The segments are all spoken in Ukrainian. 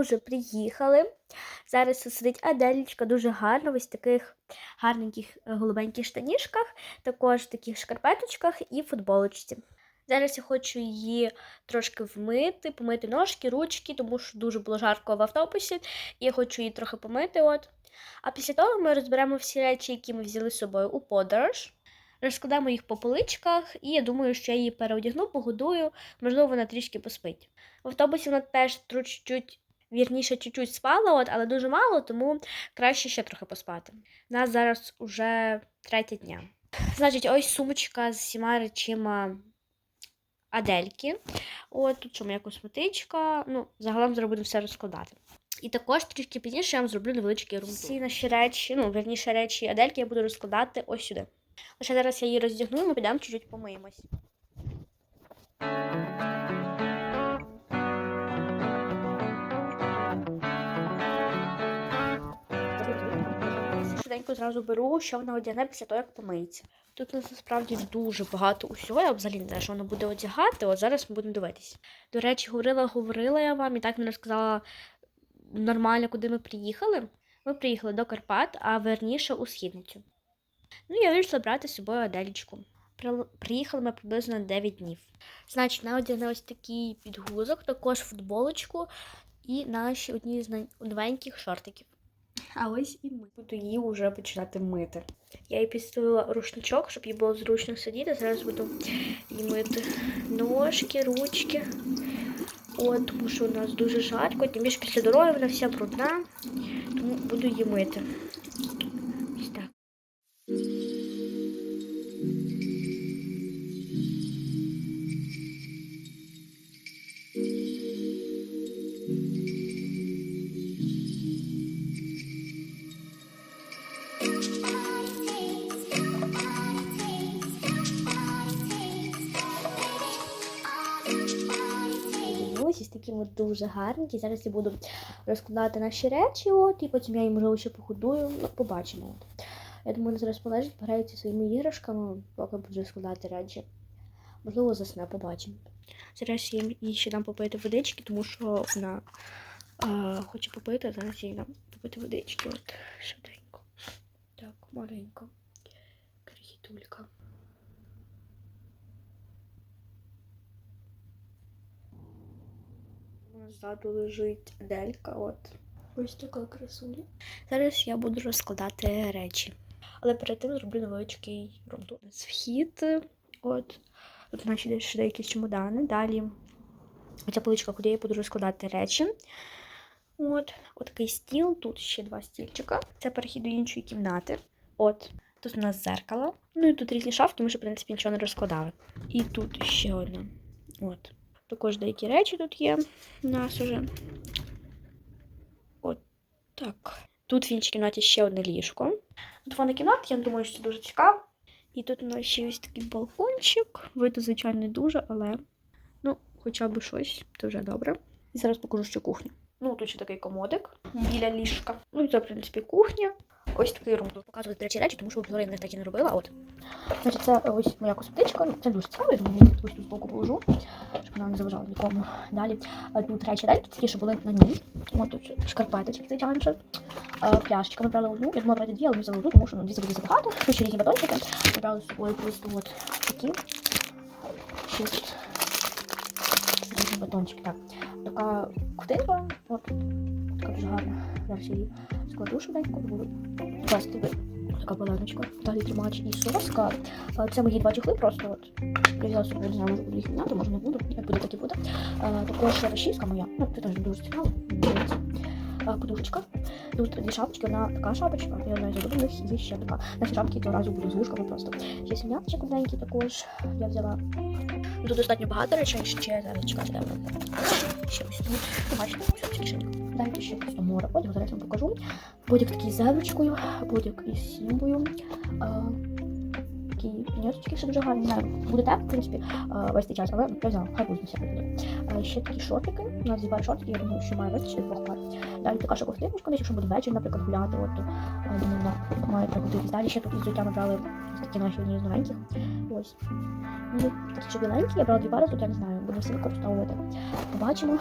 вже приїхали. Зараз сидить Аделічка, дуже гарно, в ось таких гарненьких е, голубеньких штанішках, також в таких шкарпеточках і футболочці. Зараз я хочу її трошки вмити, помити ножки, ручки, тому що дуже було жарко в автобусі, і я хочу її трохи помити. От. А після того ми розберемо всі речі, які ми взяли з собою у подорож. Розкладемо їх по поличках, і я думаю, що я її переодягну, погодую, можливо, вона трішки поспить. В автобусі вона теж тру- чуть-чуть, вірніше, чуть-чуть спала, от, але дуже мало, тому краще ще трохи поспати. У нас зараз уже третя дня. Значить, ось сумочка з всіма речима Адельки. От тут що моя косметичка. Ну, загалом зараз будемо все розкладати. І також трішки пізніше я вам зроблю невеличкий рум. Всі наші речі, ну, верніше речі Адельки я буду розкладати ось сюди. Лише зараз я її роздягну, і ми підемо чуть-чуть помиємось. Швиденько зразу беру, що вона одягне після того, як помиється. Тут насправді дуже багато усього. Я взагалі не знаю, що вона буде одягати. От зараз ми будемо дивитись. До речі, говорила, говорила я вам і так не розказала нормально, куди ми приїхали. Ми приїхали до Карпат, а верніше у східницю. Ну, я вирішила брати з собою Аделічку. При- Приїхали ми приблизно на 9 днів. Значить, вона одягне ось такий підгузок, також футболочку і наші одні з новеньких шортиків. А ось і ми. Буду її вже починати мити. Я їй підставила рушничок, щоб їй було зручно сидіти. Зараз буду їй мити ножки, ручки. От, тому що у нас дуже жарко, тим більше після дороги вона вся брудна, тому буду її мити. Ось із дуже гарненькі. Зараз я буду розкладати наші речі, от, і потім я їм можливо ще походую. Ну, побачимо. От. Я думаю, вони зараз полежать, пограються своїми іграшками, поки буду розкладати речі. Можливо, засне, побачимо. Зараз я їй ще дам попити водички, тому що вона а, хоче попити, а зараз я їй дам попити водички. От, швиденько. Так, маленько. Крихітулька. Ззаду лежить делька, от. Ось така красуня. Зараз я буду розкладати речі. Але перед тим зроблю невеличкий румтур. Вхід. От. Тут наші ще деякі чемодани. Далі оця поличка, куди я буду розкладати речі. От. От такий стіл, тут ще два стільчика. Це перехід до іншої кімнати. От. Тут у нас зеркало. Ну і тут різні шафки, ми ще, в принципі, нічого не розкладали. І тут ще одна. От. Також деякі речі тут є у нас уже. От так. Тут в іншій кімнаті ще одне ліжко. Тут вона кімната, я думаю, що це дуже цікаво. І тут у нас ще ось такий балкончик. Виду, звичайно, не дуже, але ну, хоча б щось, це вже добре. І зараз покажу ще кухню. Ну, тут ще такий комодик біля ліжка. Ну і це, в принципі, кухня. Ось такий рум. Показувати речі речі, тому що обзори я так і не робила. От. Значить, це ось моя косметичка. Ну, Це дуже цікаво, я думаю, ось тут збоку положу, вона не заважала нікому. Далі тут речі речі, такі, що були на ній. От тут шкарпеточки, звичайно. ще. Пляшечка ми брали одну. Я думала брати дві, але ми взяли одну, тому що ну, дві це буде забагато. Тут ще різні батончики. Ми брали з собою просто от такі. Шість. Різні батончики. Так. Така ковтинка. От. Така дуже гарна. Зараз її складу швиденько, класти така баланочка. Далі тримач і соска. Це мої два чехли просто. От. Я взяла собі, не знаю, може буду їх міняти, може не буду. Як буде, так і буде. Також розчіска моя. Ну, це теж дуже цікаво. Мені Подушечка. Тут дві шапочки, одна така шапочка, і одна з улюблених, і ще така. На ці шапки цього разу буду з просто. Є сім'яточок одненький також. Я взяла. Тут достатньо багато речей, ще зараз чекати. Ще ось тут. Бачите, ось кишенька. Далі ще просто море одягу, зараз вам покажу. Бодік такий з зеброчкою, бодік із сімбою. Такі піньоточки ще дуже гарні. Знаю, буде так, в принципі, весь цей час, але я взяла, хай буде все буде. Ще такі шортики, у нас два шортики, я думаю, що має вистачити двох пар. Далі така ще ковтиночка, десь, якщо буде вечір, наприклад, гуляти, от, думаю, має пригодитись. Далі ще тут із взуття ми такі наші одні з новеньких. Ось. Ну, такі біленькі, я брала дві пари, тут я не знаю, буду всі використовувати. Побачимо.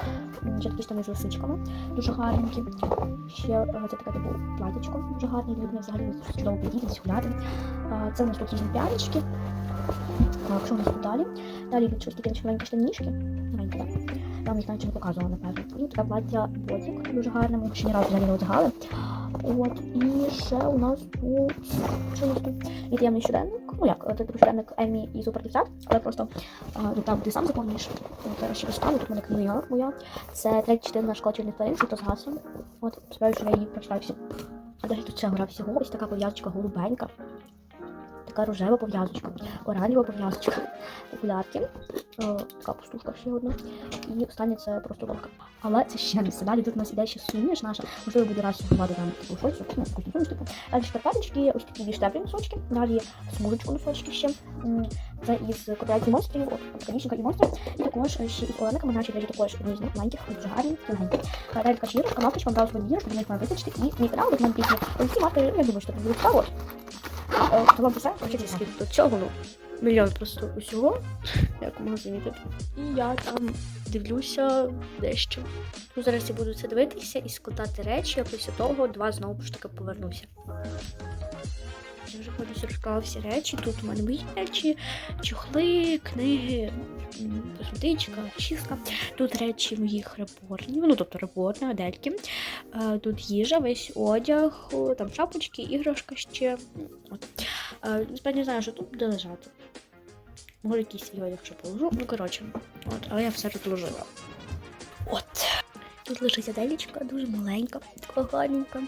Ще такі штани з лисичками, дуже гарненькі. Ще е, це таке типу платічко, дуже гарне, людина взагалі чудово подіти, десь гуляти. Це у нас тут різні прянички. Так, що у нас тут далі? Далі йдуть щось такі маленькі штанішки. Маленькі, так. Я вам їх навіть не показувала, напевно. І таке плаття ботик, дуже гарне, ми ще ні разу взагалі не одягали. От, і ще у нас тут що у нас тут? Є таємний щоденник. Ну як, це типу щоденник Емі і Супер Дівчат, але просто а, ну, там ти сам заповнюєш. От, Зараз ще достану, тут в мене книга моя. Це третя частина школи чорних тварин, то з гасом. От, сподіваюся, що я її прочитаю всі. А далі тут ще гора всього, ось така пов'язочка голубенька. Така рожева пов'язочка, оранжева пов'язочка, окулярки, е, така пустушка ще одна. І останнє це просто лодка. Але це ще не все. Далі тут у нас іде ще суміш наша. Можливо, буде раз сьогодні там типу щось, ну, суміш, типу. Далі шкарпеточки, ось такі більш теплі носочки. Далі смужечку носочки ще. Це із корпорації монстрів, от, канічника і монстрів. І також ще із олениками, наші речі також них маленьких, дуже гарні, тоненькі. А Далі така шірочка, мавпочка, вам дала свою дірочку, до них має витачити. І мій канал, де мене пісні. Ось ці мавпи, я думаю, що це буде цікаво. То вам все, скільки тут цього, ну, мільйон просто усього, як можна замітити. І я там дивлюся дещо. Ну, зараз я буду це дивитися і складати речі, а після того два знову ж таки повернуся. Я вже повністю розклала всі речі. Тут у мене мої речі, чохли, книги, косметичка, чистка. Тут речі моїх репорнів, ну тобто репорни, одельки. Е, Тут їжа, весь одяг, там шапочки, іграшка ще. От. Е, не знаю, що тут буде лежати. Може, якийсь свій одяг ще положу. Ну, коротше, от, але я все розложила. От. Тут лежить аделічка, дуже маленька, така гарненька.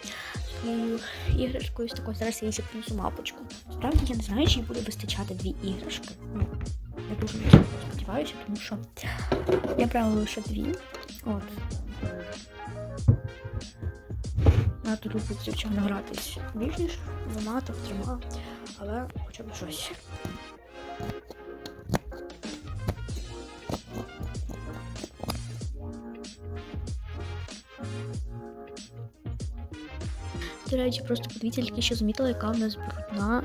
Іграшкою з такою. Зараз я ще принесу мапочку. Справді я не знаю, чи буде вистачати дві іграшки. Ну, я дуже сподіваюся, тому що я брала лише дві. От. Вона тут любить, звичайно, гратись більш ніж двома, так трьома, але хоча б щось. Речі, просто подивіться, тільки що замітила, яка в нас брудна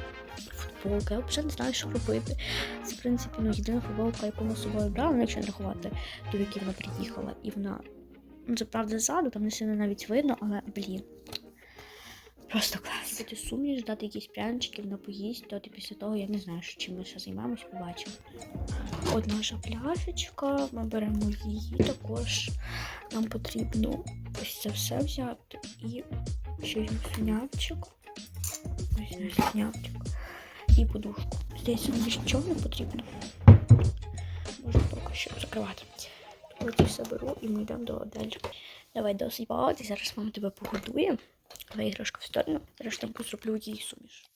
футболка. Я взагалі не знаю, що робити. Це, в принципі, ну, єдина футболка, яку ми з собою брали, ну, якщо не рахувати в якій вона приїхала. І вона, ну, це правда ззаду, там не сильно навіть видно, але, блін. Просто клас. Бути сумніш, дати якісь прянички, на поїсть, то після того я не знаю, що чим ми ще займаємось, побачимо. От наша пляшечка, ми беремо її також. Нам потрібно ось це все взяти і ще й снявчик. Ось наш снявчик. І подушку. Здесь он більше нічого не потрібно. Можна поки що закривати. Ось це все беру і ми йдемо до Адельки. Давай досить багато, зараз мама тебе погодує. Давай іграшку в сторону. Зараз там зроблю її суміш.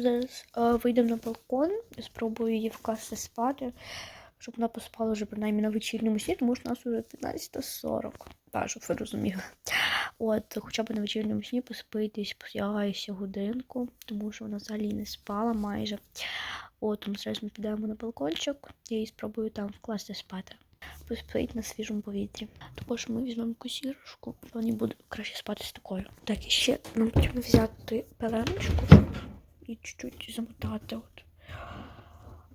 Зараз е, вийдемо на балкон, спробую її вкласти спати, щоб вона поспала вже принаймні на вечірньому сні, тому що у нас вже 15.40. Так, щоб ви розуміли. От, хоча б на вечірньому сні поспитись, посягаюся годинку, тому що вона взагалі не спала майже. От, тому зараз ми підемо на балкончик, її спробую там вкласти спати. Поспить на свіжому повітрі. Також ми візьмемо якусь іграшку, мені буде краще спати з такою. Так, і ще нам потрібно взяти пеленочку, щоб і чуть-чуть замотати. От.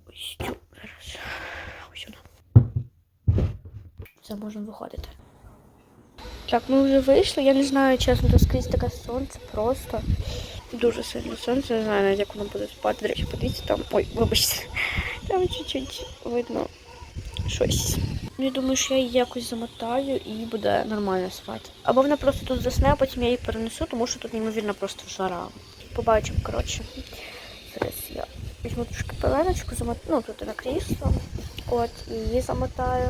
Ось цю зараз. Ось вона. Все, можемо виходити. Так, ми вже вийшли. Я не знаю, чесно, тут скрізь таке сонце просто. Дуже сильно сонце, не знаю навіть, як воно буде спати. До речі, подивіться там. Ой, вибачте. Там чуть-чуть видно щось. Я думаю, що я її якось замотаю і буде нормально спати. Або вона просто тут засне, а потім я її перенесу, тому що тут неймовірно просто жара. Побачимо, коротше. Зараз я Візьму трошки пеленочку, замот... ну тут на крісло. От, і її замотаю.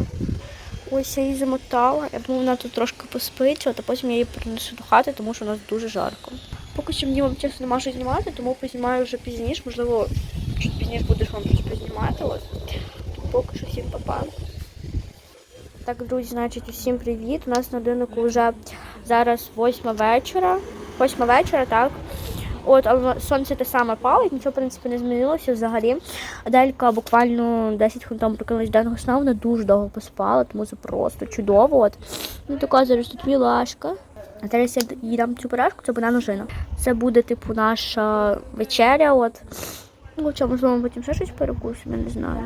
Ось я її замотала. Я думаю, вона тут трошки поспить, от, а потім я її принесу до хати, тому що у нас дуже жарко. Поки що мені вам чесно нема що знімати, тому познімаю вже пізніше. Можливо, чуть пізніше будеш вам щось познімати. От. Поки що всім па-па. Так, друзі, значить, усім привіт. У нас на годиннику вже зараз восьма вечора. Восьма вечора, так. От, але сонце те саме палить, нічого, в принципі, не змінилося взагалі. Аделька буквально 10 хвилин тому прокинулась денного сна, вона дуже довго поспала, тому це просто чудово. От. Ну, така зараз тут мілашка. А зараз я їй цю пирожку, це банан жина. Це буде, типу, наша вечеря. От. Ну, хоча, можливо, потім ще щось перекусимо, я не знаю.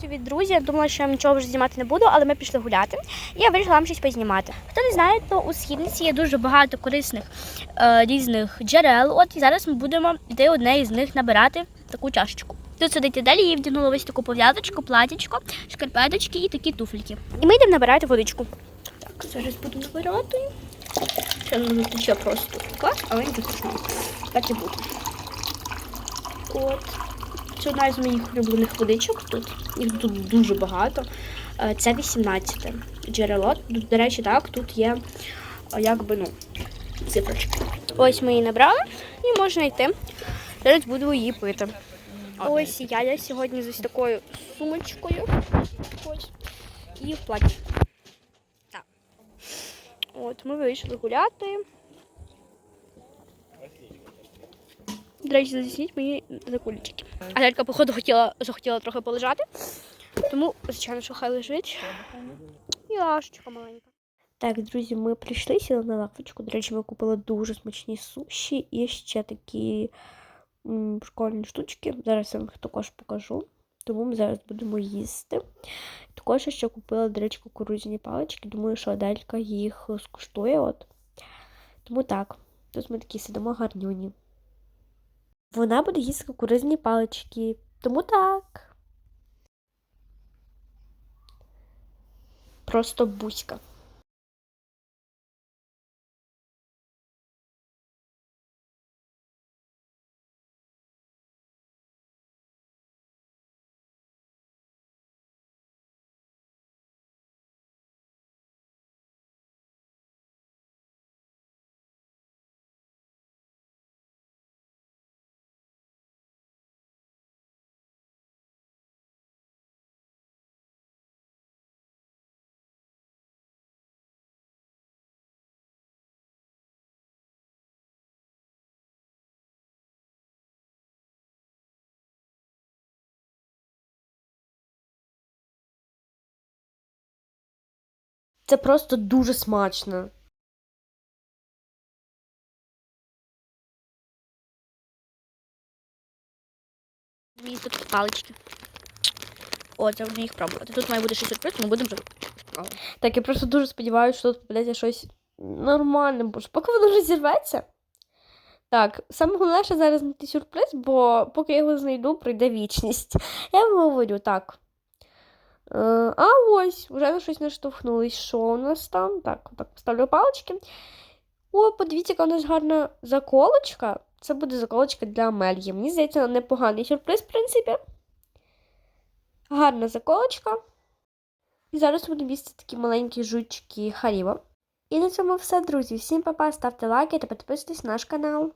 Привіт, друзі. Я думала, що я нічого вже знімати не буду, але ми пішли гуляти. І я вирішила вам щось познімати. Хто не знає, то у східниці є дуже багато корисних е, різних джерел. От і зараз ми будемо йти одне із них набирати таку чашечку. Тут сидить далі, їй вдягнула ось таку пов'язочку, платічко, шкарпеточки і такі туфельки. І ми йдемо набирати водичку. Так, зараз буду набирати. Це не тече просто клас, але не. Так і буде. От. Це одна з моїх улюблених водичок тут. Їх тут дуже багато. Е, Це 18 джерело. До речі, так, тут є е, якби ну, цифрочки. Ось ми її набрали і можна йти. Зараз буду її пити. Ось я, я сьогодні з ось такою сумочкою. Ось. І в платі. Так. От, ми вийшли гуляти. До речі, засніть мені за кулічки. А лялька, походу, хотіла, захотіла трохи полежати. Тому, звичайно, що хай лежить. І лашечка маленька. Так, друзі, ми прийшли, сіли на лавочку. До речі, ми купили дуже смачні суші і ще такі м, прикольні штучки. Зараз я вам їх також покажу. Тому ми зараз будемо їсти. Також я ще купила, до речі, кукурудзяні палички. Думаю, що Аделька їх скуштує. От. Тому так, тут ми такі сидимо гарнюні. Вона буде їсти кукурузні палички. Тому так. Просто бузька. Це просто дуже смачно. Мені тут палички. О, це вже їх пробувати. Тут має бути щось сюрприз, ми будемо вже. Так, я просто дуже сподіваюся, що тут попадеться щось нормальне, бо ж поки воно вже зірветься. Так, саме головне, що зараз знайти сюрприз, бо поки я його знайду, пройде вічність. Я вам говорю так. Е, А ось, вже на щось наштовхнулись. Що у нас там? Так, так, поставлю палички. О, подивіться, яка у нас гарна заколочка. Це буде заколочка для Амелії. Мені здається, непоганий сюрприз, в принципі. Гарна заколочка. І зараз будемо їсти такі маленькі жучки Харіба. І на цьому все, друзі. Всім па-па, ставте лайки та підписуйтесь на наш канал.